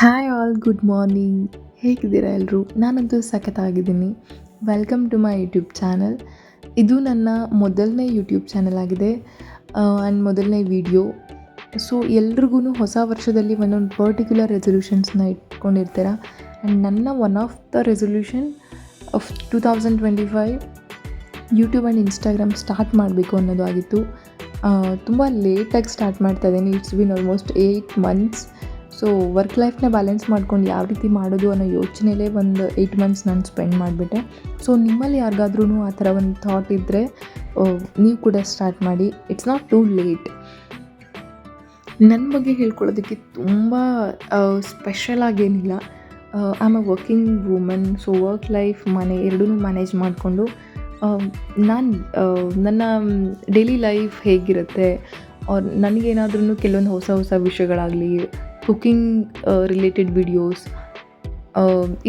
Hi all good morning ಹೇಗಿದ್ದೀರಾ ಎಲ್ಲರೂ ನಾನಂತೂ ಸಖತ್ತಾಗಿದ್ದೀನಿ. Welcome to my YouTube channel ಇದು ನನ್ನ ಮೊದಲನೇ ಯೂಟ್ಯೂಬ್ ಚಾನಲ್ ಆಗಿದೆ ಆ್ಯಂಡ್ ಮೊದಲನೇ ವಿಡಿಯೋ ಸೊ ಎಲ್ರಿಗೂ ಹೊಸ ವರ್ಷದಲ್ಲಿ ಒಂದೊಂದು ಪರ್ಟಿಕ್ಯುಲರ್ ರೆಸೊಲ್ಯೂಷನ್ಸ್ನ ಇಟ್ಕೊಂಡಿರ್ತೀರ? ಆ್ಯಂಡ್ ನನ್ನ one of the resolution of two thousand twenty five YouTube and Instagram start ಮಾಡಬೇಕು ಅನ್ನೋದು ಆಗಿತ್ತು. ತುಂಬ ಲೇಟಾಗಿ ಸ್ಟಾರ್ಟ್ ಮಾಡ್ತಾ ಇದ್ದೀನಿ. It's been almost eight months so work ಲೈಫ್ನ balance ಮಾಡ್ಕೊಂಡು ಯಾವ ರೀತಿ ಮಾಡೋದು ಅನ್ನೋ ಯೋಚನೆಯಲ್ಲೇ ಒಂದು ಏಯ್ಟ್ ಮಂತ್ಸ್ ನಾನು ಸ್ಪೆಂಡ್ ಮಾಡಿಬಿಟ್ಟೆ. ಸೊ ನಿಮ್ಮಲ್ಲಿ ಯಾರಿಗಾದ್ರೂ ಆ ಥರ ಒಂದು ಥಾಟ್ ಇದ್ದರೆ ನೀವು ಕೂಡ ಸ್ಟಾರ್ಟ್ ಮಾಡಿ. ಇಟ್ಸ್ ನಾಟ್ ಟೂ ಲೇಟ್ ನನ್ನ ಬಗ್ಗೆ ಹೇಳ್ಕೊಳ್ಳೋದಕ್ಕೆ ತುಂಬ special ಆಗೇನಿಲ್ಲ. Am a working women so work life ಮನೆ ಎರಡೂ ಮ್ಯಾನೇಜ್ ಮಾಡಿಕೊಂಡು ನಾನು ನನ್ನ ಡೈಲಿ ಲೈಫ್ ಹೇಗಿರುತ್ತೆ? ಅವ್ರು ನನಗೇನಾದ್ರೂ ಕೆಲವೊಂದು ಹೊಸ ಹೊಸ ವಿಷಯಗಳಾಗಲಿ ಕುಕ್ಕಿಂಗ್ ರಿಲೇಟೆಡ್ ವಿಡಿಯೋಸ್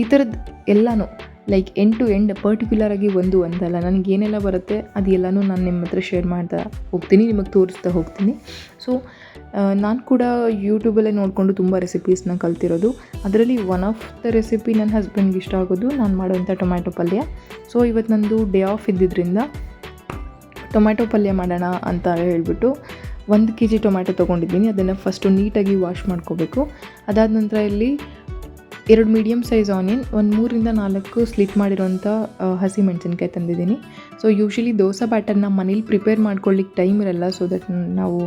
ಈ ಥರದ್ದು ಎಲ್ಲನೂ ಲೈಕ್ ಎಂಡ್ ಟು ಎಂಡ್ ಪರ್ಟಿಕ್ಯುಲರಾಗಿ ಒಂದು ಒಂದಲ್ಲ. ನನಗೆ ಏನೆಲ್ಲ ಬರುತ್ತೆ ಅದು ಎಲ್ಲನೂ ನಾನು ನಿಮ್ಮ ಹತ್ರ ಶೇರ್ ಮಾಡ್ತಾ ಹೋಗ್ತೀನಿ, ನಿಮಗೆ ತೋರಿಸ್ತಾ ಹೋಗ್ತೀನಿ. ಸೊ ನಾನು ಕೂಡ ಯೂಟ್ಯೂಬಲ್ಲೇ ನೋಡಿಕೊಂಡು ತುಂಬ ರೆಸಿಪೀಸ್ನ ಕಲ್ತಿರೋದು. ಅದರಲ್ಲಿ ಒನ್ ಆಫ್ ದ ರೆಸಿಪಿ ನನ್ನ ಹಸ್ಬೆಂಡ್ಗೆ ಇಷ್ಟ ಆಗೋದು, ನಾನು ಮಾಡೋವಂಥ ಟೊಮ್ಯಾಟೊ ಪಲ್ಯ. ಸೊ ಇವತ್ತು ನಂದು ಡೇ ಆಫ್ ಇದ್ದಿದ್ದರಿಂದ ಟೊಮ್ಯಾಟೊ ಪಲ್ಯ ಮಾಡೋಣ ಅಂತ ಹೇಳಿಬಿಟ್ಟು ಒಂದು ಕೆ ಜಿ ಟೊಮ್ಯಾಟೊ ತೊಗೊಂಡಿದ್ದೀನಿ, ಅದನ್ನು ಫಸ್ಟು ನೀಟಾಗಿ ವಾಶ್ ಮಾಡ್ಕೋಬೇಕು. ಅದಾದ ನಂತರ ಇಲ್ಲಿ ಎರಡು ಮೀಡಿಯಮ್ ಸೈಜ್ ಆನಿಯನ್ ಒಂದು ಮೂರಿಂದ ನಾಲ್ಕು ಸ್ಲಿಪ್ ಮಾಡಿರೋಂಥ ಹಸಿ ಮೆಣಸಿನ್ಕಾಯಿ ತಂದಿದ್ದೀನಿ. ಸೊ ಯೂಶ್ವಲಿ ದೋಸೆ ಬ್ಯಾಟರ್ನ ಮನೇಲಿ ಪ್ರಿಪೇರ್ ಮಾಡ್ಕೊಳ್ಳಿಕ್ಕೆ ಟೈಮ್ ಇರಲ್ಲ ಸೊ ದಟ್ ನಾವು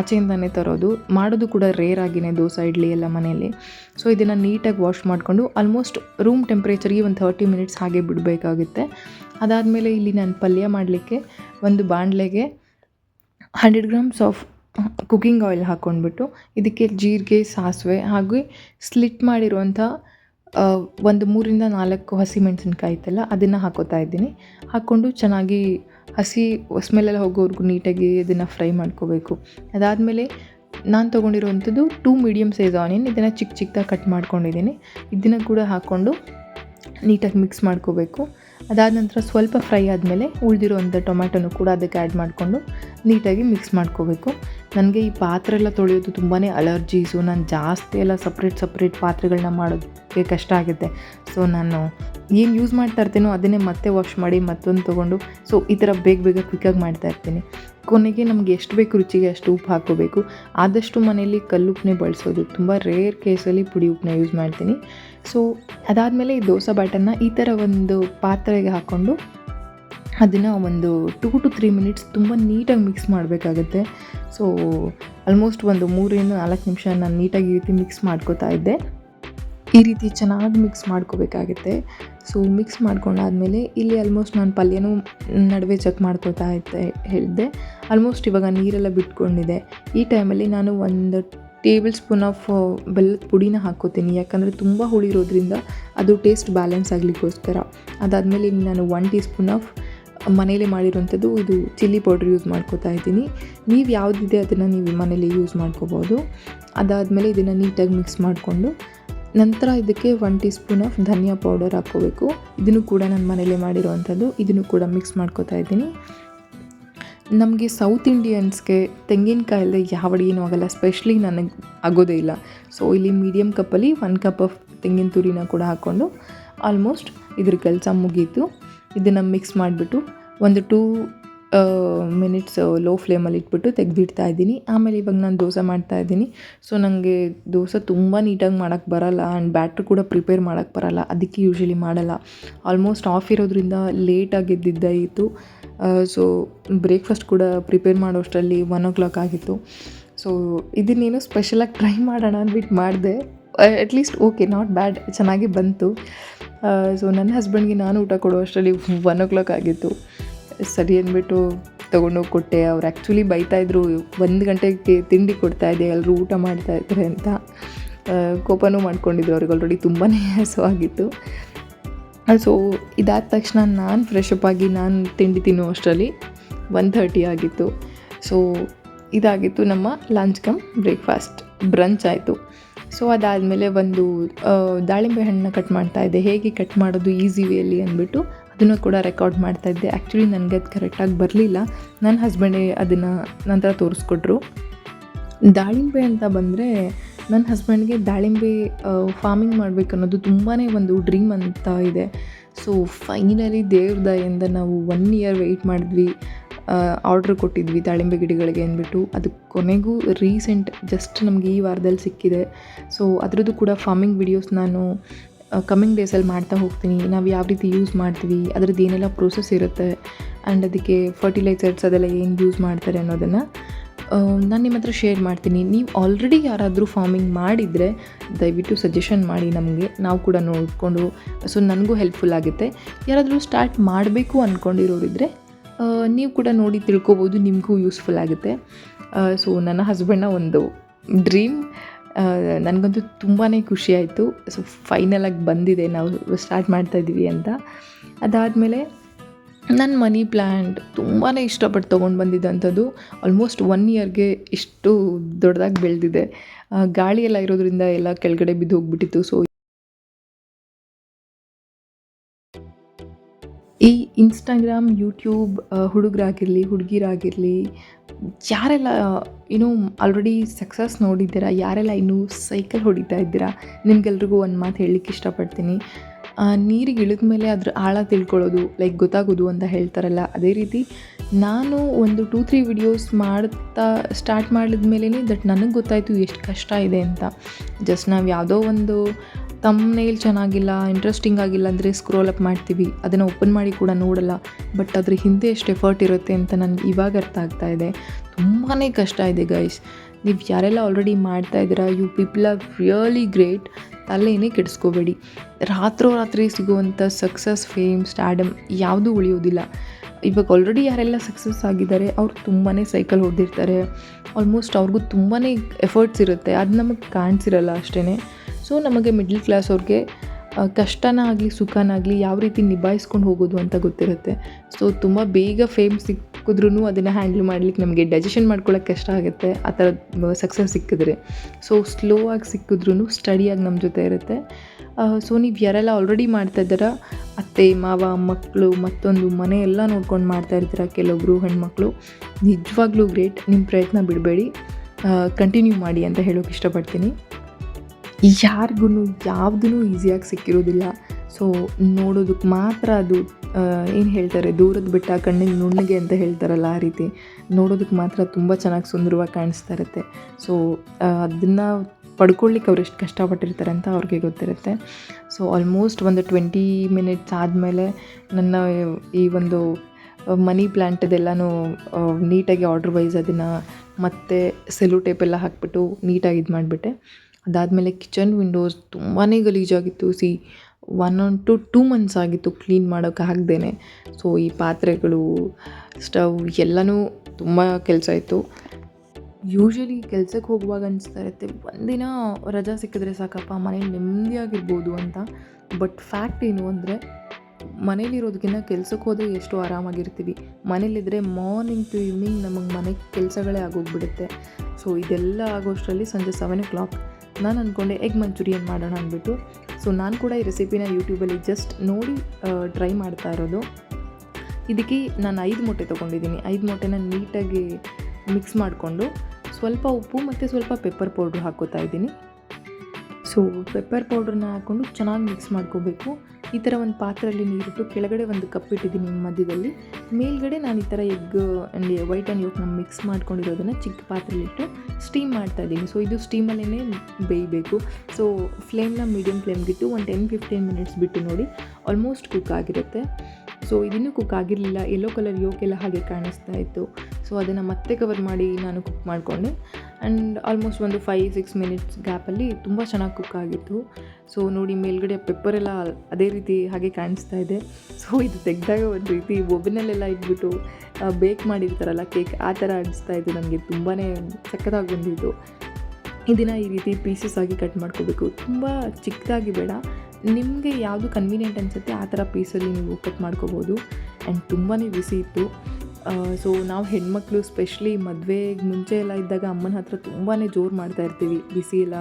ಆಚೆಯಿಂದನೇ ತರೋದು. ಮಾಡೋದು ಕೂಡ ರೇರ್ ಆಗಿನೇ ದೋಸೆ, ಇಡ್ಲಿ ಎಲ್ಲ ಮನೆಯಲ್ಲಿ ಸೊ ಇದನ್ನು ನೀಟಾಗಿ ವಾಶ್ ಮಾಡಿಕೊಂಡು ಆಲ್ಮೋಸ್ಟ್ ರೂಮ್ ಟೆಂಪ್ರೇಚರ್ಗೆ ಒಂದು ಥರ್ಟಿ ಮಿನಿಟ್ಸ್ ಹಾಗೆ ಬಿಡಬೇಕಾಗುತ್ತೆ. ಅದಾದಮೇಲೆ ಇಲ್ಲಿ ನಾನು ಪಲ್ಯ ಮಾಡಲಿಕ್ಕೆ ಒಂದು ಬಾಣಲೆಗೆ hundred grams of cooking oil ಹಾಕ್ಕೊಂಡ್ಬಿಟ್ಟು ಇದಕ್ಕೆ ಜೀರಿಗೆ, ಸಾಸಿವೆ ಹಾಗೂ ಸ್ಲಿಟ್ ಮಾಡಿರುವಂಥ ಒಂದು ಮೂರಿಂದ ನಾಲ್ಕು ಹಸಿ ಮೆಣಸಿನ್ಕಾಯಿ ಇತ್ತಲ್ಲ ಅದನ್ನು ಹಾಕೋತಾ ಇದ್ದೀನಿ. ಹಾಕ್ಕೊಂಡು ಚೆನ್ನಾಗಿ ಹಸಿ ಸ್ಮೆಲ್ಲೆಲ್ಲ ಹೋಗೋವರೆಗೂ ನೀಟಾಗಿ ಇದನ್ನು ಫ್ರೈ ಮಾಡ್ಕೋಬೇಕು. ಅದಾದಮೇಲೆ ನಾನು ತೊಗೊಂಡಿರುವಂಥದ್ದು ಟೂ ಮೀಡಿಯಮ್ ಸೈಜ್ ಆನಿಯನ್ ಇದನ್ನು ಚಿಕ್ಕ ಚಿಕ್ಕದಾಗಿ ಕಟ್ ಮಾಡ್ಕೊಂಡಿದ್ದೀನಿ. ಇದನ್ನು ಕೂಡ ಹಾಕ್ಕೊಂಡು ನೀಟಾಗಿ ಮಿಕ್ಸ್ ಮಾಡ್ಕೋಬೇಕು. ಅದಾದ ನಂತರ ಸ್ವಲ್ಪ ಫ್ರೈ ಆದಮೇಲೆ ಉಳಿದಿರೋವಂಥ ಟೊಮ್ಯಾಟೊನು ಕೂಡ ಅದಕ್ಕೆ ಆ್ಯಡ್ ಮಾಡಿಕೊಂಡು ನೀಟಾಗಿ ಮಿಕ್ಸ್ ಮಾಡ್ಕೋಬೇಕು. ನನಗೆ ಈ ಪಾತ್ರೆ ಎಲ್ಲ ತೊಳೆಯೋದು ತುಂಬಾ ಅಲರ್ಜೀಸು ನಾನು ಜಾಸ್ತಿ ಎಲ್ಲ ಸಪ್ರೇಟ್ ಸಪ್ರೇಟ್ ಪಾತ್ರೆಗಳನ್ನ ಮಾಡೋದಕ್ಕೆ ಕಷ್ಟ ಆಗುತ್ತೆ. ಸೊ ನಾನು ಏನು ಯೂಸ್ ಮಾಡ್ತಾ ಇರ್ತೀನೋ ಅದನ್ನೇ ಮತ್ತೆ ವಾಶ್ ಮಾಡಿ ಮತ್ತೊಂದು ತೊಗೊಂಡು ಸೊ ಈ ಥರ ಬೇಗ ಬೇಗ ಕ್ವಿಕ್ಕಾಗಿ ಮಾಡ್ತಾ ಇರ್ತೀನಿ. ಕೊನೆಗೆ ನಮಗೆ ಎಷ್ಟು ಬೇಕು ರುಚಿಗೆ ಅಷ್ಟು ಉಪ್ಪು ಹಾಕೋಬೇಕು ಆದಷ್ಟು ಮನೆಯಲ್ಲಿ ಕಲ್ಲುಪ್ಪನೇ ಬಳಸೋದು. ತುಂಬ ರೇರ್ ಕೇಸಲ್ಲಿ ಪುಡಿ ಉಪ್ಪನ್ನ ಯೂಸ್ ಮಾಡ್ತೀನಿ. ಸೊ ಅದಾದಮೇಲೆ ಈ ದೋಸೆ ಬ್ಯಾಟರ್ನ ಈ ಥರ ಒಂದು ಪಾತ್ರೆಗೆ ಹಾಕ್ಕೊಂಡು ಅದನ್ನು ಒಂದು ಟೂ ಟು ತ್ರೀ ಮಿನಿಟ್ಸ್ ತುಂಬ ನೀಟಾಗಿ ಮಿಕ್ಸ್ ಮಾಡಬೇಕಾಗತ್ತೆ. ಸೊ ಆಲ್ಮೋಸ್ಟ್ ಒಂದು ಮೂರಿಂದ ನಾಲ್ಕು ನಿಮಿಷ ನಾನು ನೀಟಾಗಿ ಈ ರೀತಿ ಮಿಕ್ಸ್ ಮಾಡ್ಕೋತಾ ಇದ್ದೆ. ಈ ರೀತಿ ಚೆನ್ನಾಗಿ ಮಿಕ್ಸ್ ಮಾಡ್ಕೋಬೇಕಾಗುತ್ತೆ. ಸೊ ಮಿಕ್ಸ್ ಮಾಡ್ಕೊಂಡಾದಮೇಲೆ ಇಲ್ಲಿ ಆಲ್ಮೋಸ್ಟ್ ನಾನು ಪಲ್ಯನೂ ನಡುವೆ ಚೆಕ್ ಮಾಡ್ಕೋತಾ ಇದ್ದೆ, ಹೇಳಿದೆ. ಆಲ್ಮೋಸ್ಟ್ ಇವಾಗ ನೀರೆಲ್ಲ ಬಿಟ್ಕೊಂಡಿದೆ. ಈ ಟೈಮಲ್ಲಿ ನಾನು ಒಂದು ಟೇಬಲ್ ಸ್ಪೂನ್ ಆಫ್ ಬೆಲ್ಲದ ಪುಡಿನ ಹಾಕ್ಕೋತೀನಿ. ಯಾಕಂದರೆ ತುಂಬ ಹುಳಿರೋದ್ರಿಂದ ಅದು ಟೇಸ್ಟ್ ಬ್ಯಾಲೆನ್ಸ್ ಆಗಲಿಕ್ಕೋಸ್ಕರ. ಅದಾದಮೇಲೆ ನಾನು ಒನ್ ಟೀ ಸ್ಪೂನ್ ಆಫ್ ಮನೇಲೆ ಮಾಡಿರೋಂಥದ್ದು ಇದು ಚಿಲ್ಲಿ ಪೌಡ್ರ್ ಯೂಸ್ ಮಾಡ್ಕೋತಾ ಇದ್ದೀನಿ. ನೀವು ಯಾವುದಿದೆ ಅದನ್ನು ನೀವು ಮನೇಲಿ ಯೂಸ್ ಮಾಡ್ಕೋಬೋದು. ಅದಾದಮೇಲೆ ಇದನ್ನು ನೀಟಾಗಿ ಮಿಕ್ಸ್ ಮಾಡಿಕೊಂಡು, ನಂತರ ಇದಕ್ಕೆ one teaspoon of dhaniya powder ಹಾಕ್ಕೋಬೇಕು. ಇದನ್ನು ಕೂಡ ನಾನು ಮನೇಲಿ ಮಾಡಿರೋವಂಥದ್ದು. ಇದನ್ನು ಕೂಡ ಮಿಕ್ಸ್ ಮಾಡ್ಕೋತಾ ಇದ್ದೀನಿ. ನಮಗೆ ಸೌತ್ ಇಂಡಿಯನ್ಸ್ಗೆ ತೆಂಗಿನಕಾಯಲ್ಲದೆ ಯಾವ ಅಡುಗೆನೂ ಆಗೋಲ್ಲ ಸ್ಪೆಷಲಿ ನನಗೆ ಆಗೋದೇ ಇಲ್ಲ. ಸೊ ಇಲ್ಲಿ ಮೀಡಿಯಮ್ ಕಪ್ಪಲ್ಲಿ ಒನ್ ಕಪ್ ಆಫ್ ತೆಂಗಿನ ತುರಿನ ಕೂಡ ಹಾಕ್ಕೊಂಡು ಆಲ್ಮೋಸ್ಟ್ ಇದ್ರ ಕೆಲಸ ಮುಗೀತು. ಇದನ್ನು ಮಿಕ್ಸ್ ಮಾಡಿಬಿಟ್ಟು ಒಂದು ಟೂ ಮಿನಿಟ್ಸ್ ಲೋ ಫ್ಲೇಮಲ್ಲಿ ಇಟ್ಬಿಟ್ಟು ತೆಗೆದಿಡ್ತಾ ಇದ್ದೀನಿ. ಆಮೇಲೆ ಇವಾಗ ನಾನು ದೋಸೆ ಮಾಡ್ತಾ ಇದ್ದೀನಿ. ಸೊ ನನಗೆ ದೋಸೆ ತುಂಬ ನೀಟಾಗಿ ಮಾಡೋಕ್ಕೆ ಬರೋಲ್ಲ ಆ್ಯಂಡ್ ಬ್ಯಾಟ್ರ್ ಕೂಡ ಪ್ರಿಪೇರ್ ಮಾಡೋಕ್ಕೆ ಬರೋಲ್ಲ. ಅದಕ್ಕೆ ಯೂಶ್ವಲಿ ಮಾಡಲ್ಲ. ಆಲ್ಮೋಸ್ಟ್ ಆಫ್ ಇರೋದ್ರಿಂದ ಲೇಟಾಗಿ ಎದ್ದಿದ್ದಾಯಿತು. ಸೊ ಬ್ರೇಕ್ಫಾಸ್ಟ್ ಕೂಡ ಪ್ರಿಪೇರ್ ಮಾಡೋಷ್ಟರಲ್ಲಿ ಒನ್ ಓ ಕ್ಲಾಕ್ ಆಗಿತ್ತು. ಸೊ ಇದನ್ನೇನು ಸ್ಪೆಷಲಾಗಿ ಟ್ರೈ ಮಾಡೋಣ ಅಂದ್ಬಿಟ್ಟು ಮಾಡಿದೆ. ಅಟ್ಲೀಸ್ಟ್ ಓಕೆ ನಾಟ್ ಬ್ಯಾಡ್ ಚೆನ್ನಾಗಿ ಬಂತು. ಸೊ ನನ್ನ ಹಸ್ಬೆಂಡ್ಗೆ ನಾನು ಊಟ ಕೊಡೋ ಅಷ್ಟರಲ್ಲಿ ಒನ್ ಓ ಕ್ಲಾಕ್ ಆಗಿತ್ತು. ಸರಿ ಅಂದ್ಬಿಟ್ಟು ತೊಗೊಂಡೋಗಿ ಕೊಟ್ಟೆ. ಅವ್ರು ಆ್ಯಕ್ಚುಲಿ ಬೈತಾಯಿದ್ರು ಒಂದು ಗಂಟೆಗೆ ತಿಂಡಿ ಕೊಡ್ತಾಯಿದ್ದೆ ಎಲ್ಲರೂ ಊಟ ಮಾಡ್ತಾ ಇದ್ದಾರೆ ಅಂತ. ಕೋಪನೂ ಮಾಡ್ಕೊಂಡಿದ್ರು. ಅವ್ರಿಗೆ ಆಲ್ರೆಡಿ ತುಂಬಾ ಹಸುವಾಗಿತ್ತು ಸೊ ಇದಾದ ತಕ್ಷಣ ನಾನು ಫ್ರೆಶ್ ಅಪ್ ಆಗಿ ನಾನು ತಿಂಡಿ ತಿನ್ನೋ ಅಷ್ಟರಲ್ಲಿ ಒನ್ ಥರ್ಟಿ ಆಗಿತ್ತು. ಸೊ ಇದಾಗಿತ್ತು ನಮ್ಮ ಲಂಚ್ ಕಮ್ ಬ್ರೇಕ್ಫಾಸ್ಟ್ ಬ್ರಂಚ್ ಆಯಿತು. ಸೊ ಅದಾದಮೇಲೆ ಒಂದು ದಾಳಿಂಬೆ ಹಣ್ಣನ್ನ ಕಟ್ ಮಾಡ್ತಾ ಇದ್ದೆ. ಹೇಗೆ ಕಟ್ ಮಾಡೋದು ಈಸಿ ವೇಲಿ ಅಂದ್ಬಿಟ್ಟು ಅದನ್ನು ಕೂಡ ರೆಕಾರ್ಡ್ ಮಾಡ್ತಾ ಇದ್ದೆ. ಆ್ಯಕ್ಚುಲಿ ನನಗೆ ಅದು ಕರೆಕ್ಟಾಗಿ ಬರಲಿಲ್ಲ. ನನ್ನ ಹಸ್ಬೆಂಡೇ ಅದನ್ನು ನಂತರ ತೋರಿಸ್ಕೊಟ್ರು. ದಾಳಿಂಬೆ ಅಂತ ಬಂದರೆ ನನ್ನ ಹಸ್ಬೆಂಡ್ಗೆ ದಾಳಿಂಬೆ ಫಾರ್ಮಿಂಗ್ ಮಾಡಬೇಕು ಅನ್ನೋದು ತುಂಬಾ ಒಂದು ಡ್ರೀಮ್ ಅಂತ ಇದೆ. ಸೊ ಫೈನಲಿ ದೇವ್ರ ದಯೆಯಿಂದ ನಾವು ಒನ್ ಇಯರ್ ವೆಯ್ಟ್ ಮಾಡಿದ್ವಿ. ಆರ್ಡ್ರ್ ಕೊಟ್ಟಿದ್ವಿ ದಾಳಿಂಬೆ ಗಿಡಗಳಿಗೆ ಅಂದ್ಬಿಟ್ಟು. ಅದು ಕೊನೆಗೂ ರೀಸೆಂಟ್ ಜಸ್ಟ್ ನಮಗೆ ಈ ವಾರದಲ್ಲಿ ಸಿಕ್ಕಿದೆ. ಸೊ ಅದರದ್ದು ಕೂಡ ಫಾರ್ಮಿಂಗ್ ವಿಡಿಯೋಸ್ ನಾನು ಕಮ್ಮಿಂಗ್ ಡೇಸಲ್ಲಿ ಮಾಡ್ತಾ ಹೋಗ್ತೀನಿ. ನಾವು ಯಾವ ರೀತಿ ಯೂಸ್ ಮಾಡ್ತೀವಿ, ಅದ್ರದ್ದು ಏನೆಲ್ಲ ಪ್ರೋಸೆಸ್ ಇರುತ್ತೆ ಆ್ಯಂಡ್ ಅದಕ್ಕೆ ಫರ್ಟಿಲೈಸರ್ಸ್ ಅದೆಲ್ಲ ಏನು ಯೂಸ್ ಮಾಡ್ತಾರೆ ಅನ್ನೋದನ್ನು ನಾನು ನಿಮ್ಮ ಹತ್ರ ಶೇರ್ ಮಾಡ್ತೀನಿ. ನೀವು ಆಲ್ರೆಡಿ ಯಾರಾದರೂ ಫಾರ್ಮಿಂಗ್ ಮಾಡಿದರೆ, ದಯವಿಟ್ಟು ಸಜೆಷನ್ ಮಾಡಿ ನಮಗೆ. ನಾವು ಕೂಡ ನೋಡಿಕೊಂಡು ಸೊ ನನಗೂ ಹೆಲ್ಪ್ಫುಲ್ ಆಗುತ್ತೆ. ಯಾರಾದರೂ ಸ್ಟಾರ್ಟ್ ಮಾಡಬೇಕು ಅಂದ್ಕೊಂಡಿರೋರಿದ್ರೆ ನೀವು ಕೂಡ ನೋಡಿ ತಿಳ್ಕೊಬೋದು, ನಿಮಗೂ ಯೂಸ್ಫುಲ್ ಆಗುತ್ತೆ. ಸೊ ನನ್ನ ಹಸ್ಬೆಂಡ್ನ ಒಂದು ಡ್ರೀಮ್ ನನಗಂತೂ ತುಂಬಾ ಖುಷಿ ಆಯಿತು. ಸೊ ಫೈನಲಾಗಿ ಬಂದಿದೆ. ನಾವು ಸ್ಟಾರ್ಟ್ ಮಾಡ್ತಾಯಿದ್ದೀವಿ ಅಂತ. ಅದಾದಮೇಲೆ ನನ್ನ ಮನಿ ಪ್ಲ್ಯಾಂಟ್ ತುಂಬಾ ಇಷ್ಟಪಟ್ಟು ತೊಗೊಂಡು ಬಂದಿದ್ದಂಥದ್ದು ಆಲ್ಮೋಸ್ಟ್ ಒನ್ ಇಯರ್ಗೆ ಇಷ್ಟು ದೊಡ್ಡದಾಗಿ ಬೆಳೆದಿದೆ. ಗಾಳಿಯೆಲ್ಲ ಇರೋದ್ರಿಂದ ಎಲ್ಲ ಕೆಳಗಡೆ ಬಿದ್ದು ಹೋಗ್ಬಿಟ್ಟಿತ್ತು ಸೊ ಈ ಇನ್ಸ್ಟಾಗ್ರಾಮ್ ಯೂಟ್ಯೂಬ್ ಹುಡುಗರಾಗಿರಲಿ, ಹುಡುಗಿರಾಗಿರಲಿ, ಯಾರೆಲ್ಲ ಏನೋ ಆಲ್ರೆಡಿ ಸಕ್ಸಸ್ ನೋಡಿದ್ದೀರಾ, ಯಾರೆಲ್ಲ ಇನ್ನೂ ಸೈಕಲ್ ಹೊಡಿತಾ ಇದ್ದೀರಾ, ನಿಮಗೆಲ್ರಿಗೂ ಒಂದು ಮಾತು ಹೇಳಲಿಕ್ಕೆ ಇಷ್ಟಪಡ್ತೀನಿ. ನೀರಿಗೆ ಇಳಿದ ಮೇಲೆ ಅದ್ರ ಆಳ ತಿಳ್ಕೊಳ್ಳೋದು ಲೈಕ್ ಗೊತ್ತಾಗೋದು ಅಂತ ಹೇಳ್ತಾರಲ್ಲ, ಅದೇ ರೀತಿ ನಾನು ಒಂದು ಟೂ ತ್ರೀ ವಿಡಿಯೋಸ್ ಮಾಡ್ತಾ ಸ್ಟಾರ್ಟ್ ಮಾಡಿದ ಮೇಲೇ ದಟ್ ನನಗೆ ಗೊತ್ತಾಯಿತು ಎಷ್ಟು ಕಷ್ಟ ಇದೆ ಅಂತ. ಜಸ್ಟ್ ನಾವು ಯಾವುದೋ ಒಂದು ನೇಲ್ ಚೆನ್ನಾಗಿಲ್ಲ ಇಂಟ್ರೆಸ್ಟಿಂಗ್ ಆಗಿಲ್ಲ ಅಂದರೆ ಸ್ಕ್ರೋಲ್ ಅಪ್ ಮಾಡ್ತೀವಿ. ಅದನ್ನು ಓಪನ್ ಮಾಡಿ ಕೂಡ ನೋಡಲ್ಲ. ಬಟ್ ಅದ್ರ ಹಿಂದೆ ಎಷ್ಟು ಎಫರ್ಟ್ ಇರುತ್ತೆ ಅಂತ ನನಗೆ ಇವಾಗ ಅರ್ಥ ಆಗ್ತಾ ಇದೆ. ತುಂಬಾ ಕಷ್ಟ ಇದೆ ಗೈಸ್ ನೀವು ಯಾರೆಲ್ಲ ಆಲ್ರೆಡಿ ಮಾಡ್ತಾ ಇದ್ದೀರಾ you people are really great ತಲೆಯೇ ಕೆಡಿಸ್ಕೋಬೇಡಿ. ರಾತ್ರೋರಾತ್ರಿ ಸಿಗುವಂಥ ಸಕ್ಸಸ್ ಫೇಮ್ ಸ್ಟಾಡಮ್ ಯಾವುದೂ ಉಳಿಯೋದಿಲ್ಲ. ಇವಾಗ ಆಲ್ರೆಡಿ ಯಾರೆಲ್ಲ ಸಕ್ಸಸ್ ಆಗಿದ್ದಾರೆ, ಅವ್ರು ತುಂಬಾ ಸೈಕಲ್ ಹೊಡೆದಿರ್ತಾರೆ ಆಲ್ಮೋಸ್ಟ್ ಅವ್ರಿಗೂ ತುಂಬಾ ಎಫರ್ಟ್ಸ್ ಇರುತ್ತೆ. ಅದು ನಮಗೆ ಕಾಣಿಸಿರಲ್ಲ ಅಷ್ಟೇ ಸೊ ನಮಗೆ ಮಿಡ್ಲ್ ಕ್ಲಾಸ್ ಅವ್ರಿಗೆ ಕಷ್ಟನ ಆಗಲಿ ಸುಖನಾಗಲಿ ಯಾವ ರೀತಿ ನಿಭಾಯಿಸ್ಕೊಂಡು ಹೋಗೋದು ಅಂತ ಗೊತ್ತಿರುತ್ತೆ. ಸೊ ತುಂಬ ಬೇಗ ಫೇಮ್ ಸಿಕ್ಕಿದ್ರೂ ಅದನ್ನು ಹ್ಯಾಂಡಲ್ ಮಾಡ್ಲಿಕ್ಕೆ ನಮಗೆ ಡೈಜೆಷನ್ ಮಾಡ್ಕೊಳ್ಳೋಕೆ ಕಷ್ಟ ಆಗುತ್ತೆ, ಆ ಥರ ಸಕ್ಸಸ್ ಸಿಕ್ಕಿದ್ರೆ. ಸೊ ಸ್ಲೋ ಆಗಿ ಸಿಕ್ಕಿದ್ರೂ ಸ್ಟಡಿಯಾಗಿ ನಮ್ಮ ಜೊತೆ ಇರುತ್ತೆ. ಸೊ ನೀವು ಯಾರೆಲ್ಲ ಆಲ್ರೆಡಿ ಮಾಡ್ತಾ ಇದ್ದಾರ? ಅತ್ತೆ, ಮಾವ ಮಕ್ಕಳು ಮತ್ತೊಂದು ಮನೆ ಎಲ್ಲ ನೋಡ್ಕೊಂಡು ಮಾಡ್ತಾ ಇರ್ತೀರ? ಕೆಲವೊಬ್ಬರು ಹೆಣ್ಮಕ್ಳು. ನಿಜವಾಗ್ಲೂ ಗ್ರೇಟ್ ನಿಮ್ಮ ಪ್ರಯತ್ನ ಬಿಡಬೇಡಿ. ಕಂಟಿನ್ಯೂ ಮಾಡಿ ಅಂತ ಹೇಳೋಕೆ ಇಷ್ಟಪಡ್ತೀನಿ. ಯಾರಿಗೂ ಯಾವುದೂ ಈಸಿಯಾಗಿ ಸಿಕ್ಕಿರೋದಿಲ್ಲ. ಸೊ ನೋಡೋದಕ್ಕೆ ಮಾತ್ರ ಅದು ಏನು ಹೇಳ್ತಾರೆ, ದೂರದ ಬೆಟ್ಟ ಕಣ್ಣಿಗೆ ನುಣ್ಣಗೆ ಅಂತ ಹೇಳ್ತಾರಲ್ಲ ಆ ರೀತಿ. ನೋಡೋದಕ್ಕೆ ಮಾತ್ರ ತುಂಬ ಚೆನ್ನಾಗಿ ಸುಂದರವಾಗಿ ಕಾಣಿಸ್ತಾ ಇರುತ್ತೆ. ಸೊ ಅದನ್ನು ಪಡ್ಕೊಳ್ಳಿಕ್ಕೆ ಅವ್ರು ಎಷ್ಟು ಕಷ್ಟಪಟ್ಟಿರ್ತಾರೆ ಅಂತ ಅವ್ರಿಗೆ ಗೊತ್ತಿರುತ್ತೆ. ಸೊ ಆಲ್ಮೋಸ್ಟ್ ಒಂದು ಟ್ವೆಂಟಿ ಮಿನಿಟ್ಸ್ ಆದಮೇಲೆ ನನ್ನ ಈ ಒಂದು ಮನಿ ಪ್ಲ್ಯಾಂಟದೆಲ್ಲನೂ ನೀಟಾಗಿ ಆರ್ಡ್ರ್ ವೈಸ್ ಅದನ್ನು ಮತ್ತೆ ಸೆಲು ಟೇಪೆಲ್ಲ ಹಾಕ್ಬಿಟ್ಟು ನೀಟಾಗಿ ಇದು ಮಾಡಿಬಿಟ್ಟೆ ಅದಾದಮೇಲೆ ಕಿಚನ್ ವಿಂಡೋಸ್ ತುಂಬಾ ಗಲೀಜಾಗಿತ್ತು. See one on to two months ಆಗಿತ್ತು ಕ್ಲೀನ್ ಮಾಡೋಕೆ ಹಾಕ್ದೇ ಸೊ, ಈ ಪಾತ್ರೆಗಳು, ಸ್ಟವ್ ಎಲ್ಲನೂ ತುಂಬ ಕೆಲಸ ಇತ್ತು ಯೂಶ್ವಲಿ ಕೆಲ್ಸಕ್ಕೆ ಹೋಗುವಾಗ ಅನಿಸ್ತಾ ಇರುತ್ತೆ, ಒಂದಿನ ರಜಾ ಸಿಕ್ಕಿದ್ರೆ ಸಾಕಪ್ಪ, ಮನೇಲಿ ನೆಮ್ಮದಿಯಾಗಿರ್ಬೋದು ಅಂತ. ಬಟ್ ಫ್ಯಾಕ್ಟ್ ಏನು ಅಂದರೆ ಮನೇಲಿರೋದಕ್ಕಿಂತ ಕೆಲ್ಸಕ್ಕೆ ಹೋದರೆ ಎಷ್ಟು ಆರಾಮಾಗಿರ್ತೀವಿ. ಮನೇಲಿದ್ದರೆ ಮಾರ್ನಿಂಗ್ ಟು ಈವ್ನಿಂಗ್ ನಮಗೆ ಮನೆ ಕೆಲಸಗಳೇ ಆಗೋಗ್ಬಿಡುತ್ತೆ. ಸೊ, ಇದೆಲ್ಲ ಆಗೋಷ್ಟರಲ್ಲಿ ಸಂಜೆ ಸೆವೆನ್ ಓ ಕ್ಲಾಕ್ ನಾನು ಅಂದ್ಕೊಂಡೆ ಎಗ್ ಮಂಚೂರಿಯನ್ ಮಾಡೋಣ ಅಂದ್ಬಿಟ್ಟು. ಸೊ ನಾನು ಕೂಡ ಈ ರೆಸಿಪಿನ ಯೂಟ್ಯೂಬಲ್ಲಿ ಜಸ್ಟ್ ನೋಡಿ ಟ್ರೈ ಮಾಡ್ತಾ ಇರೋದು. ಇದಕ್ಕೆ ನಾನು ಐದು ಮೊಟ್ಟೆ ತೊಗೊಂಡಿದ್ದೀನಿ. ಐದು ಮೊಟ್ಟೆನ ನೀಟಾಗಿ ಮಿಕ್ಸ್ ಮಾಡಿಕೊಂಡು ಸ್ವಲ್ಪ ಉಪ್ಪು ಮತ್ತು ಸ್ವಲ್ಪ ಪೆಪ್ಪರ್ ಪೌಡ್ರ್ ಹಾಕೋತಾ ಇದ್ದೀನಿ. ಸೊ ಪೆಪ್ಪರ್ ಪೌಡ್ರನ್ನ ಹಾಕ್ಕೊಂಡು ಚೆನ್ನಾಗಿ ಮಿಕ್ಸ್ ಮಾಡ್ಕೋಬೇಕು. ಈ ಥರ ಒಂದು ಪಾತ್ರೆಯಲ್ಲಿ ನೀರಿಟ್ಟು ಕೆಳಗಡೆ ಒಂದು ಕಪ್ ಇಟ್ಟಿದ್ದೀನಿ ಮಧ್ಯದಲ್ಲಿ. ಮೇಲ್ಗಡೆ ನಾನು ಈ ಥರ ಎಗ್ ಆ್ಯಂಡ್ ವೈಟ್ ಆ್ಯಂಡ್ ಯೋಕ್ನ ಮಿಕ್ಸ್ ಮಾಡ್ಕೊಂಡಿರೋದನ್ನು ಚಿಕ್ಕ ಪಾತ್ರೆಲಿಟ್ಟು ಸ್ಟೀಮ್ ಮಾಡ್ತಾ ಇದ್ದೀನಿ. ಸೊ ಇದು ಸ್ಟೀಮಲ್ಲೇ ಬೇಯಬೇಕು. ಸೊ ಫ್ಲೇಮ್ನ ಮೀಡಿಯಮ್ ಫ್ಲೇಮ್ಗಿಟ್ಟು ಒಂದು ಟೆನ್ ಫಿಫ್ಟೀನ್ ಮಿನಿಟ್ಸ್ ಬಿಟ್ಟು ನೋಡಿ ಆಲ್ಮೋಸ್ಟ್ ಕುಕ್ ಆಗಿರುತ್ತೆ. ಸೊ ಇದನ್ನು ಕುಕ್ ಆಗಿರಲಿಲ್ಲ. ಯೆಲ್ಲೋ ಕಲರ್ ಯೋಕೆಲ್ಲ ಹಾಗೆ ಕಾಣಿಸ್ತಾ ಇತ್ತು. ಸೊ ಅದನ್ನು ಮತ್ತೆ ಕವರ್ ಮಾಡಿ ನಾನು ಕುಕ್ ಮಾಡಿಕೊಂಡೆ. ಆ್ಯಂಡ್ ಆಲ್ಮೋಸ್ಟ್ ಒಂದು ಫೈವ್ ಸಿಕ್ಸ್ ಮಿನಿಟ್ಸ್ ಗ್ಯಾಪಲ್ಲಿ ತುಂಬ ಚೆನ್ನಾಗಿ ಕುಕ್ ಆಗಿತ್ತು. ಸೊ ನೋಡಿ ಮೇಲ್ಗಡೆ ಪೆಪ್ಪರೆಲ್ಲ ಅದೇ ರೀತಿ ಹಾಗೆ ಕಾಣಿಸ್ತಾ ಇದೆ. ಸೊ ಇದು ತೆಗೆದಾಗ ಒಂದು ರೀತಿ ಒಬ್ಬನಲ್ಲೆಲ್ಲ ಇಟ್ಬಿಟ್ಟು ಬೇಕ್ ಮಾಡಿರ್ತಾರಲ್ಲ ಕೇಕ್ ಆ ಥರ ಅನಿಸ್ತಾ ಇತ್ತು ನನಗೆ ತುಂಬಾ ಸಕ್ಕತ್ತಾಗಿ ಬಂದಿತ್ತು ಇದನ್ನು ಈ ರೀತಿ ಪೀಸಸ್ ಆಗಿ ಕಟ್ ಮಾಡ್ಕೋಬೇಕು. ತುಂಬ ಚಿಕ್ಕದಾಗಿ ಬೇಡ. ನಿಮಗೆ ಯಾವುದು ಕನ್ವೀನಿಯೆಂಟ್ ಅನಿಸುತ್ತೆ ಆ ಥರ ಪೀಸಲ್ಲಿ ನೀವು ಕಟ್ ಮಾಡ್ಕೋಬೋದು. ಆ್ಯಂಡ್ ತುಂಬಾ ಬಿಸಿ ಇತ್ತು. ಸೊ ನಾವು ಹೆಣ್ಮಕ್ಳು ಸ್ಪೆಷಲಿ ಮದುವೆಗೆ ಮುಂಚೆ ಎಲ್ಲ ಇದ್ದಾಗ ಅಮ್ಮನ ಹತ್ರ ತುಂಬಾ ಜೋರು ಮಾಡ್ತಾ ಇರ್ತೀವಿ. ಬಿಸಿ ಎಲ್ಲ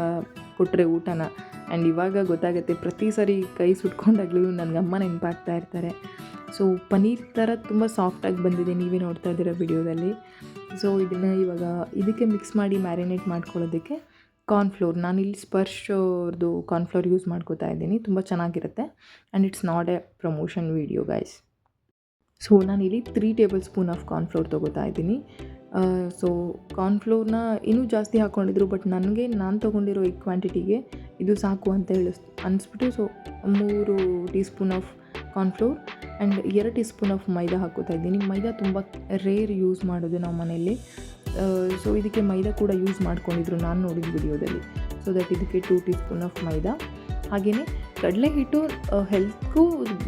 ಕೊಟ್ಟರೆ ಊಟನ. ಆ್ಯಂಡ್ ಇವಾಗ ಗೊತ್ತಾಗುತ್ತೆ, ಪ್ರತಿ ಸರಿ ಕೈ ಸುಟ್ಕೊಂಡಾಗ್ಲೂ ನನಗೆ ಅಮ್ಮ ನೆನಪಾಗ್ತಾ ಇರ್ತಾರೆ. ಸೊ ಪನೀರ್ ಥರ ತುಂಬ ಸಾಫ್ಟಾಗಿ ಬಂದಿದೆ ನೀವೇ ನೋಡ್ತಾ ಇದ್ದೀರ ವಿಡಿಯೋದಲ್ಲಿ. ಸೊ ಇದನ್ನು ಇವಾಗ ಇದಕ್ಕೆ ಮಿಕ್ಸ್ ಮಾಡಿ ಮ್ಯಾರಿನೇಟ್ ಮಾಡ್ಕೊಳ್ಳೋದಕ್ಕೆ ಕಾರ್ನ್ಫ್ಲೋರ್ ಇಲ್ಲಿ ಸ್ಪರ್ಶ್ ಅವ್ರದ್ದು ಕಾರ್ನ್ಫ್ಲೋರ್ ಯೂಸ್ ಮಾಡ್ಕೋತಾ ಇದ್ದೀನಿ. ತುಂಬ ಚೆನ್ನಾಗಿರುತ್ತೆ. And it's not a promotion video guys so ನಾನಿಲ್ಲಿ three tablespoon of cornflour ತೊಗೋತಾ ಇದ್ದೀನಿ. ಸೊ ಕಾರ್ನ್ಫ್ಲೋರ್ನ ಇನ್ನೂ ಜಾಸ್ತಿ ಹಾಕ್ಕೊಂಡಿದ್ರು ಬಟ್ ನನಗೆ ನಾನು ತೊಗೊಂಡಿರೋ ಈ ಕ್ವಾಂಟಿಟಿಗೆ ಇದು ಸಾಕು ಅಂತ ಹೇಳಿ ಅನಿಸ್ಬಿಟ್ಟು ಸೊ ಮೂರು teaspoon of cornflour and ಎರಡು ಟೀ ಸ್ಪೂನ್ ಆಫ್ ಮೈದಾ ಹಾಕೋತಾ ಇದ್ದೀನಿ. ಮೈದಾ ತುಂಬ ರೇರ್ ಯೂಸ್ ಮಾಡೋದು ನಾವು ಮನೆಯಲ್ಲಿ. ಸೊ ಇದಕ್ಕೆ ಮೈದಾ ಕೂಡ ಯೂಸ್ ಮಾಡ್ಕೊಂಡಿದ್ರು ನಾನು ನೋಡಿದ ವಿಡಿಯೋದಲ್ಲಿ ಸೊ ದಟ್ ಇದಕ್ಕೆ two teaspoon of maida. ಹಾಗೆಯೇ ಕಡಲೆ ಹಿಟ್ಟು ಹೆಲ್ತ್ಗೂ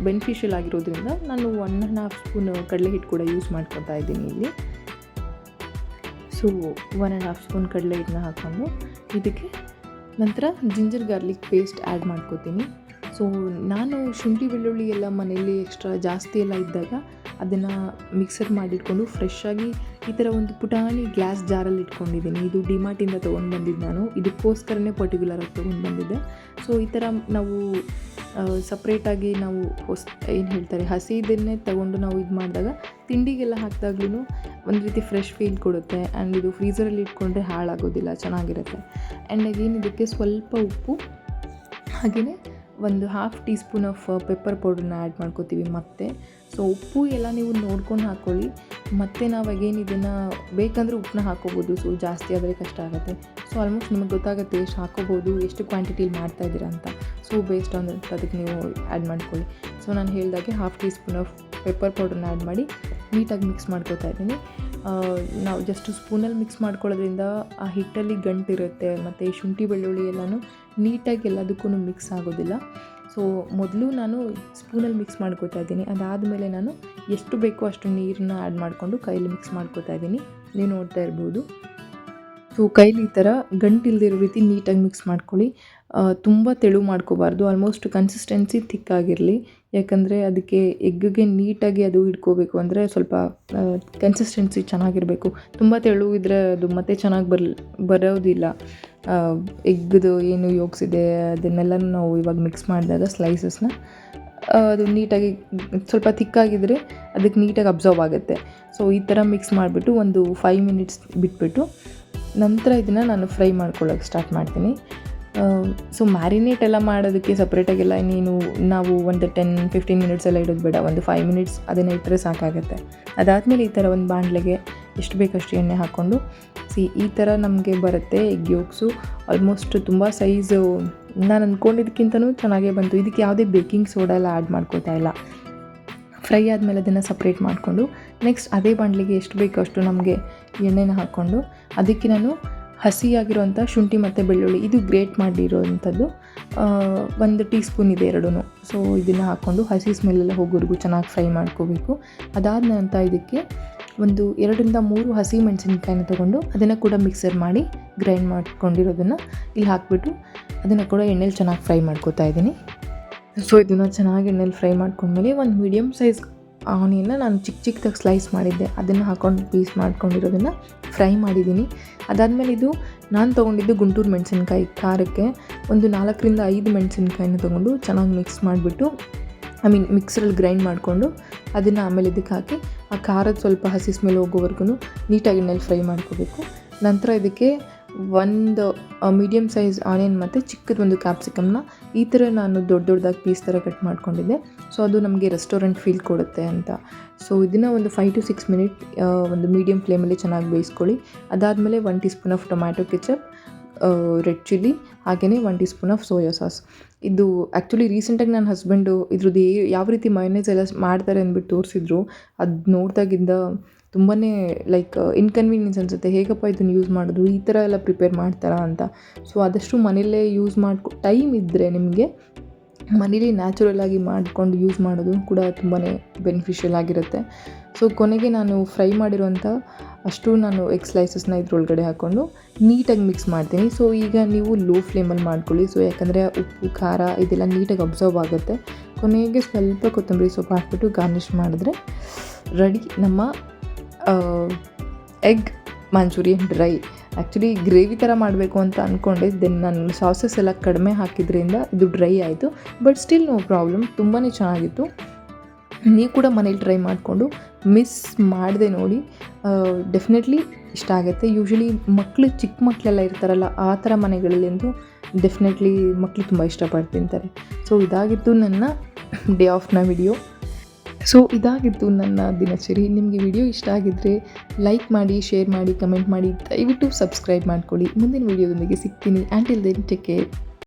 ಬೆನಿಫಿಷಿಯಲ್ ಆಗಿರೋದ್ರಿಂದ ನಾನು ಒನ್ ಆ್ಯಂಡ್ ಹಾಫ್ ಸ್ಪೂನ್ ಕಡಲೆ ಹಿಟ್ಟು ಕೂಡ ಯೂಸ್ ಮಾಡ್ಕೊತಾ ಇದ್ದೀನಿ ಇಲ್ಲಿ. So one and half spoon ಕಡಲೆ ಹಿಟ್ಟನ್ನ ಹಾಕ್ಕೊಂಡು ಇದಕ್ಕೆ ನಂತರ ಜಿಂಜರ್ ಗಾರ್ಲಿಕ್ ಪೇಸ್ಟ್ ಆ್ಯಡ್ ಮಾಡ್ಕೋತೀನಿ. ಸೊ ನಾನು ಶುಂಠಿ ಬೆಳ್ಳುಳ್ಳಿ ಎಲ್ಲ ಮನೆಯಲ್ಲಿ ಎಕ್ಸ್ಟ್ರಾ ಜಾಸ್ತಿ ಎಲ್ಲ ಇದ್ದಾಗ ಅದನ್ನು ಮಿಕ್ಸರ್ ಮಾಡಿಟ್ಕೊಂಡು ಫ್ರೆಶ್ ಆಗಿ ಈ ಥರ ಒಂದು ಪುಟಾಣಿ ಗ್ಲಾಸ್ ಜಾರಲ್ಲಿ ಇಟ್ಕೊಂಡಿದ್ದೀನಿ. ಇದು ಡಿಮಾರ್ಟಿಂದ ತೊಗೊಂಡು ಬಂದಿದ್ದು ನಾನು. ಇದಕ್ಕೋಸ್ಕರನೇ ಪರ್ಟಿಕ್ಯುಲರಾಗಿ ತೊಗೊಂಡು ಬಂದಿದ್ದೆ. ಸೊ ಈ ಥರ ನಾವು ಸಪ್ರೇಟಾಗಿ ನಾವು ಹೊಸ, ಏನು ಹೇಳ್ತಾರೆ, ಹಸಿದನ್ನೇ ತಗೊಂಡು ನಾವು ಇದು ಮಾಡಿದಾಗ ತಿಂಡಿಗೆಲ್ಲ ಹಾಕಿದಾಗ್ಲೂ ಒಂದು ರೀತಿ ಫ್ರೆಶ್ ಫೀಲ್ ಕೊಡುತ್ತೆ. ಆ್ಯಂಡ್ ಇದು ಫ್ರೀಸರಲ್ಲಿ ಇಟ್ಕೊಂಡ್ರೆ ಹಾಳಾಗೋದಿಲ್ಲ, ಚೆನ್ನಾಗಿರುತ್ತೆ. ಆ್ಯಂಡ್ ಅಗೇನ್ ಇದಕ್ಕೆ ಸ್ವಲ್ಪ ಉಪ್ಪು ಹಾಗೆಯೇ ಒಂದು half teaspoon of pepper ಪೌಡ್ರನ್ನ ಆ್ಯಡ್ ಮಾಡ್ಕೋತೀವಿ ಮತ್ತೆ. ಸೊ ಉಪ್ಪು ಎಲ್ಲ ನೀವು ನೋಡ್ಕೊಂಡು ಹಾಕ್ಕೊಳ್ಳಿ ಮತ್ತು ನಾವು ಅಗೇನ್ ಇದನ್ನು ಬೇಕಂದರೆ ಉಪ್ಪನ್ನ ಹಾಕೋಬೋದು. ಸೊ ಜಾಸ್ತಿ ಆದರೆ ಕಷ್ಟ ಆಗುತ್ತೆ. ಸೊ ಆಲ್ಮೋಸ್ಟ್ ನಿಮಗೆ ಗೊತ್ತಾಗುತ್ತೆ ಎಷ್ಟು ಹಾಕೋಬೋದು, ಎಷ್ಟು ಕ್ವಾಂಟಿಟಿಲಿ ಮಾಡ್ತಾಯಿದ್ದೀರಾ ಅಂತ. ಸೊ ಬೇಸ್ಡ್ ಆನ್ ಅದಕ್ಕೆ ನೀವು ಆ್ಯಡ್ ಮಾಡ್ಕೊಳ್ಳಿ. ಸೊ ನಾನು ಹೇಳಿದಾಗೆ half teaspoon of pepper ಪೌಡ್ರನ್ನ ಆ್ಯಡ್ ಮಾಡಿ ನೀಟಾಗಿ ಮಿಕ್ಸ್ ಮಾಡ್ಕೋತಾ ಇದ್ದೀನಿ. ನಾವು ಜಸ್ಟ್ ಸ್ಪೂನಲ್ಲಿ ಮಿಕ್ಸ್ ಮಾಡ್ಕೊಳ್ಳೋದ್ರಿಂದ ಆ ಹಿಟ್ಟಲ್ಲಿ ಗಂಟಿರುತ್ತೆ ಮತ್ತು ಶುಂಠಿ ಬೆಳ್ಳುಳ್ಳಿ ಎಲ್ಲನೂ ನೀಟಾಗಿ ಎಲ್ಲದಕ್ಕೂ ಮಿಕ್ಸ್ ಆಗೋದಿಲ್ಲ. ಸೊ ಮೊದಲು ನಾನು ಸ್ಪೂನಲ್ಲಿ ಮಿಕ್ಸ್ ಮಾಡ್ಕೋತಾ ಇದ್ದೀನಿ. ಅದಾದಮೇಲೆ ನಾನು ಎಷ್ಟು ಬೇಕೋ ಅಷ್ಟು ನೀರನ್ನ ಆ್ಯಡ್ ಮಾಡಿಕೊಂಡು ಕೈಯಲ್ಲಿ ಮಿಕ್ಸ್ ಮಾಡ್ಕೋತಾ ಇದ್ದೀನಿ. ನೀವು ನೋಡ್ತಾ ಇರ್ಬೋದು. ಸೊ ಕೈಲಿ ಈ ಥರ ಗಂಟಿಲ್ದಿರೋ ರೀತಿ ನೀಟಾಗಿ ಮಿಕ್ಸ್ ಮಾಡ್ಕೊಳ್ಳಿ. ತುಂಬ ತೆಳು ಮಾಡ್ಕೋಬಾರ್ದು. ಆಲ್ಮೋಸ್ಟ್ ಕನ್ಸಿಸ್ಟೆನ್ಸಿ ಥಿಕ್ಕಾಗಿರಲಿ ಯಾಕಂದರೆ ಅದಕ್ಕೆ ಎಗ್ಗಿಗೆ ನೀಟಾಗಿ ಅದು ಇಟ್ಕೋಬೇಕು ಅಂದರೆ ಸ್ವಲ್ಪ ಕನ್ಸಿಸ್ಟೆನ್ಸಿ ಚೆನ್ನಾಗಿರಬೇಕು. ತುಂಬ ತೆಳು ಇದ್ದರೆ ಅದು ಮತ್ತೆ ಚೆನ್ನಾಗಿ ಬರ್, ಬರೋದಿಲ್ಲ. ಎಗ್ದು ಏನು ಯೋಗ್ಸಿದೆ ಅದನ್ನೆಲ್ಲ ನಾವು ಇವಾಗ ಮಿಕ್ಸ್ ಮಾಡಿದಾಗ ಸ್ಲೈಸಸ್ನ ಅದು ನೀಟಾಗಿ ಸ್ವಲ್ಪ ಥಿಕ್ಕಾಗಿದ್ದರೆ ಅದಕ್ಕೆ ನೀಟಾಗಿ ಅಬ್ಸರ್ವ್ ಆಗುತ್ತೆ. ಸೊ ಈ ಥರ ಮಿಕ್ಸ್ ಮಾಡಿಬಿಟ್ಟು ಒಂದು ಫೈವ್ ಮಿನಿಟ್ಸ್ ಬಿಟ್ಬಿಟ್ಟು ನಂತರ ಇದನ್ನು ನಾನು ಫ್ರೈ ಮಾಡ್ಕೊಳ್ಳೋಕೆ ಸ್ಟಾರ್ಟ್ ಮಾಡ್ತೀನಿ. ಸೊ ಮ್ಯಾರಿನೇಟ್ ಎಲ್ಲ ಮಾಡೋದಕ್ಕೆ ಸಪ್ರೇಟಾಗೆಲ್ಲ ನೀನು, ನಾವು ಒಂದು ಟೆನ್ ಫಿಫ್ಟೀನ್ ಮಿನಿಟ್ಸ್ ಎಲ್ಲ ಇಡೋದು ಬೇಡ. ಒಂದು ಫೈವ್ ಮಿನಿಟ್ಸ್ ಅದನ್ನು ಇಟ್ಟರೆ ಸಾಕಾಗುತ್ತೆ. ಅದಾದಮೇಲೆ ಈ ಥರ ಒಂದು ಬಾಣಲೆಗೆ ಎಷ್ಟು ಬೇಕಷ್ಟು ಎಣ್ಣೆ ಹಾಕ್ಕೊಂಡು ಸಿ ಈ ಥರ ನಮಗೆ ಬರುತ್ತೆ ಎಗ್ ಯೋಗ್ಸು ಆಲ್ಮೋಸ್ಟ್ ತುಂಬ ಸೈಜು ನಾನು ಅಂದ್ಕೊಂಡಿದ್ದಕ್ಕಿಂತನೂ ಚೆನ್ನಾಗೇ ಬಂತು. ಇದಕ್ಕೆ ಯಾವುದೇ ಬೇಕಿಂಗ್ ಸೋಡಾ ಎಲ್ಲ ಆ್ಯಡ್ ಮಾಡ್ಕೋತಾ ಇಲ್ಲ. ಫ್ರೈ ಆದಮೇಲೆ ಅದನ್ನು ಸಪ್ರೇಟ್ ಮಾಡಿಕೊಂಡು ನೆಕ್ಸ್ಟ್ ಅದೇ ಬಾಣಲಿಗೆ ಎಷ್ಟು ಬೇಕೋ ಅಷ್ಟು ನಮಗೆ ಎಣ್ಣೆನ ಹಾಕ್ಕೊಂಡು ಅದಕ್ಕೆ ನಾನು ಹಸಿಯಾಗಿರುವಂಥ ಶುಂಠಿ ಮತ್ತು ಬೆಳ್ಳುಳ್ಳಿ, ಇದು ಗ್ರೇಟ್ ಮಾಡಿರೋವಂಥದ್ದು ಒಂದು ಟೀ ಸ್ಪೂನ್ ಇದೆ ಎರಡೂ ಸೊ ಇದನ್ನು ಹಾಕ್ಕೊಂಡು ಹಸಿ ಸ್ಮೆಲ್ಲೆಲ್ಲ ಹೋಗೋರಿಗೂ ಚೆನ್ನಾಗಿ ಫ್ರೈ ಮಾಡ್ಕೋಬೇಕು. ಅದಾದ ನಂತರ ಇದಕ್ಕೆ ಒಂದು ಎರಡರಿಂದ ಮೂರು ಹಸಿ ಮೆಣಸಿನ್ಕಾಯಿನ ತೊಗೊಂಡು ಅದನ್ನು ಕೂಡ ಮಿಕ್ಸರ್ ಮಾಡಿ ಗ್ರೈಂಡ್ ಮಾಡಿಕೊಂಡಿರೋದನ್ನು ಇಲ್ಲಿ ಹಾಕ್ಬಿಟ್ಟು ಅದನ್ನು ಕೂಡ ಎಣ್ಣೆಲಿ ಚೆನ್ನಾಗಿ ಫ್ರೈ ಮಾಡ್ಕೋತಾ ಇದ್ದೀನಿ. ಸೊ, ಇದನ್ನು ಚೆನ್ನಾಗಿ ಎಣ್ಣೆಲಿ ಫ್ರೈ ಮಾಡ್ಕೊಂಡ್ಮೇಲೆ ಒಂದು ಮೀಡಿಯಮ್ ಸೈಜ್ ಆನಿಯನ್ನ ನಾನು ಚಿಕ್ಕ ಚಿಕ್ಕದಾಗಿ ಸ್ಲೈಸ್ ಮಾಡಿದ್ದೆ. ಅದನ್ನು ಹಾಕೊಂಡು ಪೀಸ್ ಮಾಡ್ಕೊಂಡಿರೋದನ್ನು ಫ್ರೈ ಮಾಡಿದ್ದೀನಿ. ಅದಾದಮೇಲೆ ಇದು ನಾನು ತೊಗೊಂಡಿದ್ದು ಗುಂಟೂರು ಮೆಣಸಿನ್ಕಾಯಿ ಖಾರಕ್ಕೆ ಒಂದು ನಾಲ್ಕರಿಂದ ಐದು ಮೆಣಸಿನ್ಕಾಯಿನ ತೊಗೊಂಡು ಚೆನ್ನಾಗಿ ಮಿಕ್ಸ್ ಮಾಡಿಬಿಟ್ಟು ಐ ಮೀನ್ ಮಿಕ್ಸರಲ್ಲಿ ಗ್ರೈಂಡ್ ಮಾಡಿಕೊಂಡು ಅದನ್ನು ಆಮೇಲೆ ಇದಕ್ಕೆ ಹಾಕಿ ಆ ಖಾರದ ಸ್ವಲ್ಪ ಹಸಿ ಸ್ಮೆಲ್ ಹೋಗೋವರೆಗೂ ನೀಟಾಗಿ ಎಣ್ಣೆಲಿ ಫ್ರೈ ಮಾಡ್ಕೋಬೇಕು. ನಂತರ ಇದಕ್ಕೆ ಒಂದು ಮೀಡಿಯಮ್ ಸೈಜ್ ಆನಿಯನ್ ಮತ್ತು ಚಿಕ್ಕದ ಒಂದು ಕ್ಯಾಪ್ಸಿಕಮ್ನ ಈ ಥರ ನಾನು ದೊಡ್ಡ ದೊಡ್ಡದಾಗಿ ಪೀಸ್ ಥರ ಕಟ್ ಮಾಡ್ಕೊಂಡಿದ್ದೆ. ಸೊ ಅದು ನಮಗೆ ರೆಸ್ಟೋರೆಂಟ್ ಫೀಲ್ ಕೊಡುತ್ತೆ ಅಂತ. ಸೊ ಇದನ್ನು ಒಂದು ಫೈವ್ ಟು ಸಿಕ್ಸ್ ಮಿನಿಟ್ ಒಂದು ಮೀಡಿಯಮ್ ಫ್ಲೇಮಲ್ಲಿ ಚೆನ್ನಾಗಿ ಬೇಯಿಸ್ಕೊಳ್ಳಿ. ಅದಾದಮೇಲೆ one teaspoon of tomato ketchup red chilli ಹಾಗೆಯೇ one teaspoon of soya sauce ಇದು ಆ್ಯಕ್ಚುಲಿ ರೀಸೆಂಟಾಗಿ ನನ್ನ ಹಸ್ಬೆಂಡು ಇದ್ರದ್ದು ಯಾವ ರೀತಿ ಮೈನೇಜ್ ಎಲ್ಲ ಮಾಡ್ತಾರೆ ಅಂದ್ಬಿಟ್ಟು ತೋರಿಸಿದ್ರು. ಅದು ನೋಡಿದಾಗಿಂದ ತುಂಬಾ ಲೈಕ್ ಇನ್ಕನ್ವೀನಿಯನ್ಸ್ ಅನಿಸುತ್ತೆ. ಹೇಗಪ್ಪ ಇದನ್ನು ಯೂಸ್ ಮಾಡೋದು? ಈ ಥರ ಎಲ್ಲ ಪ್ರಿಪೇರ್ ಮಾಡ್ತಾರಾ ಅಂತ. ಸೊ ಆದಷ್ಟು ಮನೆಯಲ್ಲೇ ಯೂಸ್ ಮಾಡ್ಕೊ ಟೈಮ್ ಇದ್ದರೆ ನಿಮಗೆ ಮನೇಲಿ ನ್ಯಾಚುರಲ್ ಆಗಿ ಮಾಡಿಕೊಂಡು ಯೂಸ್ ಮಾಡೋದು ಕೂಡ ತುಂಬಾ ಬೆನಿಫಿಷಿಯಲ್ ಆಗಿರುತ್ತೆ. ಸೊ ಕೊನೆಗೆ ನಾನು ಫ್ರೈ ಮಾಡಿರುವಂಥ ಅಷ್ಟು ನಾನು ಎಗ್ ಸ್ಲೈಸಸ್ನ ಇದ್ರೊಳಗಡೆ ಹಾಕ್ಕೊಂಡು ನೀಟಾಗಿ ಮಿಕ್ಸ್ ಮಾಡ್ತೀನಿ. ಸೊ ಈಗ ನೀವು ಲೋ ಫ್ಲೇಮಲ್ಲಿ ಮಾಡ್ಕೊಳ್ಳಿ. ಸೊ ಯಾಕಂದರೆ ಉಪ್ಪು, ಖಾರ ಇದೆಲ್ಲ ನೀಟಾಗಿ ಅಬ್ಸರ್ವ್ ಆಗುತ್ತೆ. ಕೊನೆಗೆ ಸ್ವಲ್ಪ ಕೊತ್ತಂಬರಿ ಸೊಪ್ಪು ಹಾಕ್ಬಿಟ್ಟು ಗಾರ್ನಿಷ್ ಮಾಡಿದ್ರೆ ರೆಡಿ ನಮ್ಮ egg Manchurian dry actually gravy ಥರ ಮಾಡಬೇಕು ಅಂತ ಅಂದ್ಕೊಂಡೆ ದೆನ್ ನಾನು ಸಾಸಸ್ ಎಲ್ಲ ಕಡಿಮೆ ಹಾಕಿದ್ರಿಂದ ಇದು ಡ್ರೈ ಆಯಿತು. ಬಟ್ ಸ್ಟಿಲ್ ನೋ ಪ್ರಾಬ್ಲಮ್ ತುಂಬಾ ಚೆನ್ನಾಗಿತ್ತು. ನೀವು ಕೂಡ ಮನೇಲಿ ಟ್ರೈ ಮಾಡಿಕೊಂಡು ಮಿಸ್ ಮಾಡದೆ ನೋಡಿ. ಡೆಫಿನೆಟ್ಲಿ ಇಷ್ಟ ಆಗುತ್ತೆ. ಯೂಶ್ವಲಿ ಮಕ್ಕಳು ಚಿಕ್ಕ ಮಕ್ಕಳೆಲ್ಲ ಇರ್ತಾರಲ್ಲ, ಆ ಥರ ಮನೆಗಳಲ್ಲಂತೂ ಡೆಫಿನೆಟ್ಲಿ ಮಕ್ಕಳು ತುಂಬ ಇಷ್ಟಪಟ್ಟು ತಿಂತಾರೆ. ಸೊ ಇದಾಗಿತ್ತು ನನ್ನ ಡೇ ಆಫ್ನ ವಿಡಿಯೋ ಸೊ ಇದಾಗಿತ್ತು ನನ್ನ ದಿನಚರಿ. ನಿಮಗೆ ವಿಡಿಯೋ ಇಷ್ಟ ಆಗಿದ್ದರೆ ಲೈಕ್ ಮಾಡಿ ಶೇರ್ ಮಾಡಿ ಕಮೆಂಟ್ ಮಾಡಿ, ದಯವಿಟ್ಟು ಸಬ್ಸ್ಕ್ರೈಬ್ ಮಾಡ್ಕೊಳ್ಳಿ. ಮುಂದಿನ ವಿಡಿಯೋದೊಂದಿಗೆ ಸಿಗ್ತೀನಿ. Until then take care